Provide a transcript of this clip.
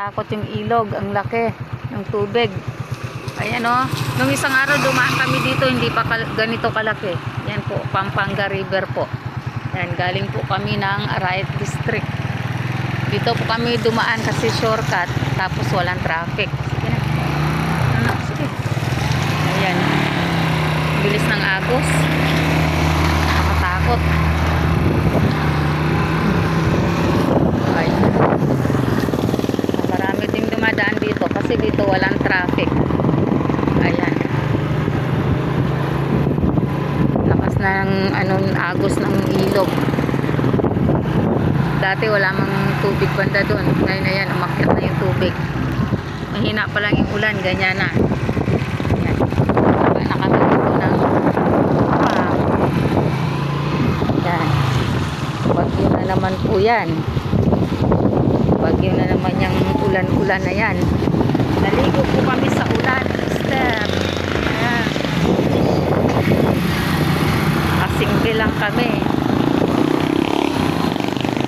Takot yung ilog, ang laki ng tubig. Ayan o, nung isang araw dumaan kami dito, hindi pa kal- ganito kalaki. Yan po, Pampanga River po. Yan, galing po kami ng Arayat District. Dito po kami dumaan kasi shortcut, tapos walang traffic. Sige. Ano. Ayan. Bilis ng agos. Nakatakot. Ayan. Marami ding dumadaan dito kasi dito walang traffic. Ayan. Lakas ng anong agos ng ilog. Dati wala mang tubig banda doon. Ngayon ayan, umakyat na yung tubig. Mahina pa lang yung ulan, ganyan na. Na. Yan. Na naman po yan. Bagyo na naman yung ulan-ulan na yan. Naligo po kami sa ulan, Kasingge lang kami.